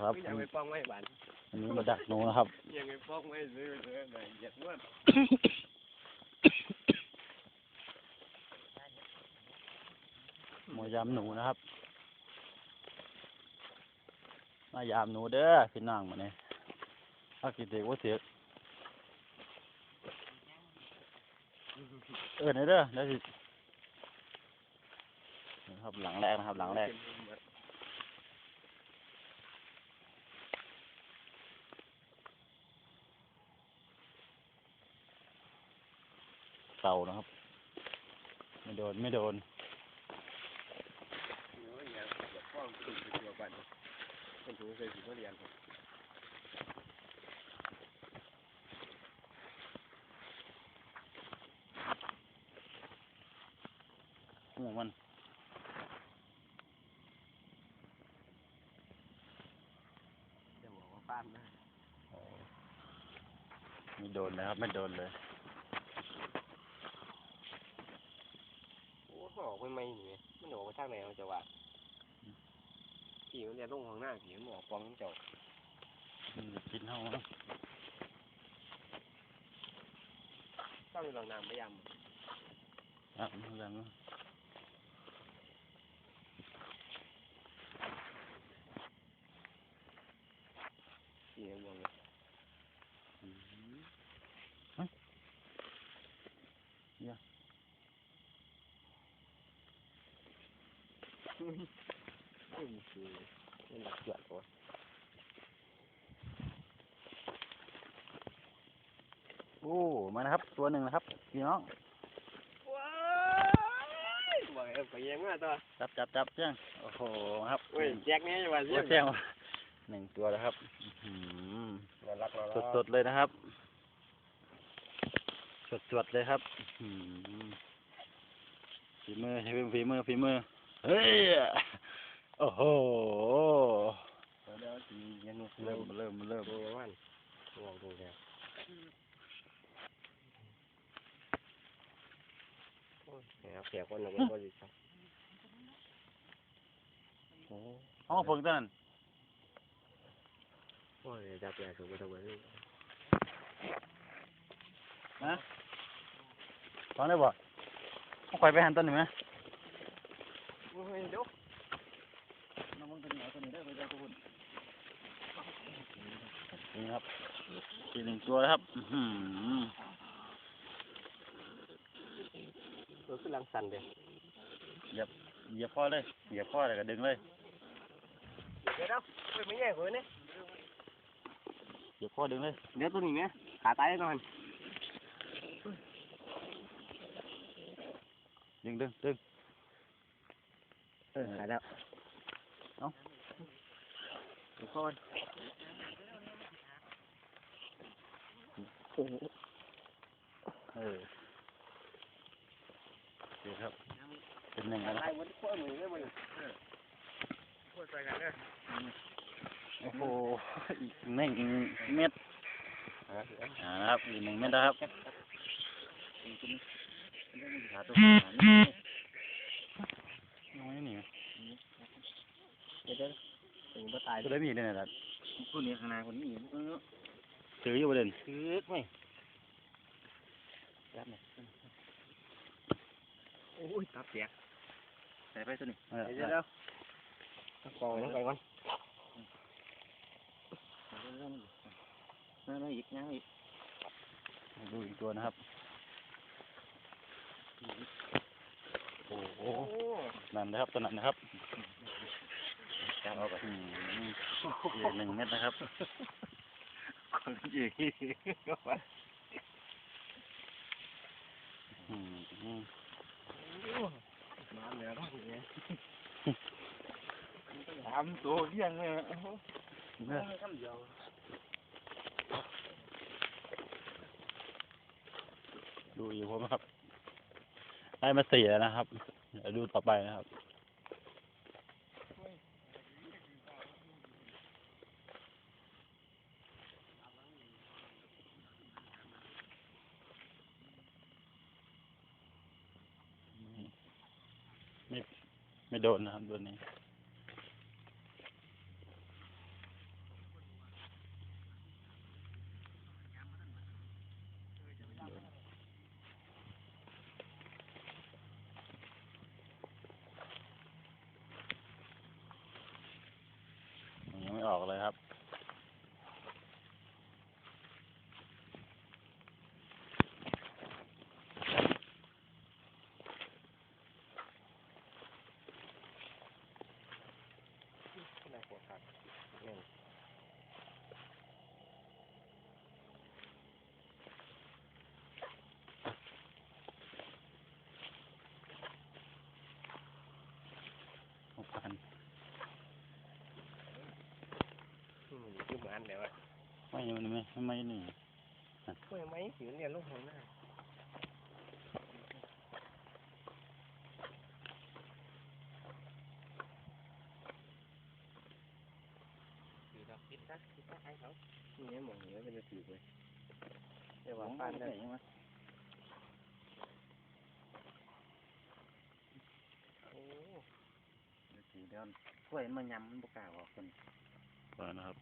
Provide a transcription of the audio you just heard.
ครับยังไม่ป้องไม่บานอันนี้มาดักหนูนะครับ ยังไม่ป้องไม่ซื้อเลยไหนเหยียดนวดหมวยามหนูนะครับ มายามหนูเด้อพี่น้องมาเนี่ยถ้ากินเด็กว่าเสียเออไหนเด้อเดี๋ยวสินะครับหลังแรกนะครับ หลังแรก เต่านะครับ ไม่โดนไม่โดนยังเหยียดป้องขึ้นไปตัวกันคนถูเคยสิเขาเรียนหูมันจะบอกว่าป้านนะไม่โดนเลยครับ ไม่โดนเลย โอ้ออกไม่ไม่หนิมันออกมาทางไหนมันจะว่าผีมันจะลงข้างหน้าผีมันออกปองเจ้ามันกินเท่ามั้งต้องลองน้ำพยายามอะมันยังผีมันยัง อืมเฮ้ยเนี่ย อุ้ยคือมันหลัก เกียรติวะโอ้มานะครับ ตัวหนึ่งนะครับพี่น้องว้ายบอกเออไปยังมาตัวจับจับจับเจ้งโอ้โหครับเฮ้ยแจ็คนี่จะว่าเสีโอ้ยเจ้งหนึ่งตัวแล้วครับอื้อหือเรารักเราสดๆเลยนะครับ สดๆเลยครับอื้อหือฝีมือใช้เป็นฝีมือฝีมือเฮ้ย โอ้โหเดี๋ยวสียันนุ่เริ่มเริ่มเริ่มดูมันลองดูแล้วโอ้ยเอาเสียคนหนึ่งก็ดีครับโอ้ห้องฝึกตัวนั้นโอ้ยจับแย่ถูกไปถูกไปนี่นะฟังได้บ่ห้องไข่ไปหันต้นหนึ่งไหมโอ้ยเดี๋ยว น้องมึงตัวนี้ตัวนี้ได้ไปเจอตัวคุณ นี่ครับอีกหนึ่งตัวนะครับอื้อหือตัวขึ้นลังสันเด้เหยียบเหยียบพ่อเลยเหยียบพ่อเลยก็ดึงเลยเดี๋ยวเดี๋ยวเฮ้ยไม่แย่คนนี่เหยียบพ่อดึงเลยเดี๋ยวตัวนี้ไหมขาตายก่อนดึงดึงดึงเออขาแล้วเอ้าทุกคน โอ้โหเออเดี๋ยวครับ เป็นหนึ่งแล้วนะตายหมดทุกคนเลยมันพูดไปกันเด้อโอ้โห อีกหนึ่งเม็ดอ่านะครับ อีกหนึ่งเม็ดนะครับขาตัวขานี่น้อยนี่เดี๋ยวเดี๋ยวถึงก็ตายตัวได้มีเนี่ยนะครับคนนี้ข้างหน้าคนนี้เออ ถืออยู่ประเด็นคือไหมยับเนี่ยโอ้ยตับเสียใส่ไปตัวนี้เออเดี๋ยวเดี๋ยวกองลงไปก่อนนั่นอีกยังอีกดูอีกตัวนะครับ โอ้โหโอ้นั่นนะครับตัวนั้นนะครับจับเอาไปอืมอีกหนึ่งเม็ดนะครับ คนจีก็ว่าอืมอืมน้ำเหนือร้อนเนี่ยสามตัวเลี้ยงเลยเนี่ยคำเดียวดูอยู่ผมครับ ได้มาสี่แล้วนะครับ เดี๋ยวดูต่อไปนะครับ ไม่ไม่โดนนะครับตัวนี้ อกเลยครับ น่ากลัวครับเนี่ยหกพันอืมคือหมันแล้วอะไม่มันไม่ไม่นี่ช่วยไหมสิมันเรียนลงของหน้าดีดอก คิดซะคิดซะไอ้เขานี่ไงหมองนี้เป็นจะถือเลยแต่ว่าปานได้ใช่ไหมโอ้สีเดียวถ้วยมันยำมันบกล้าออกคนนะครับ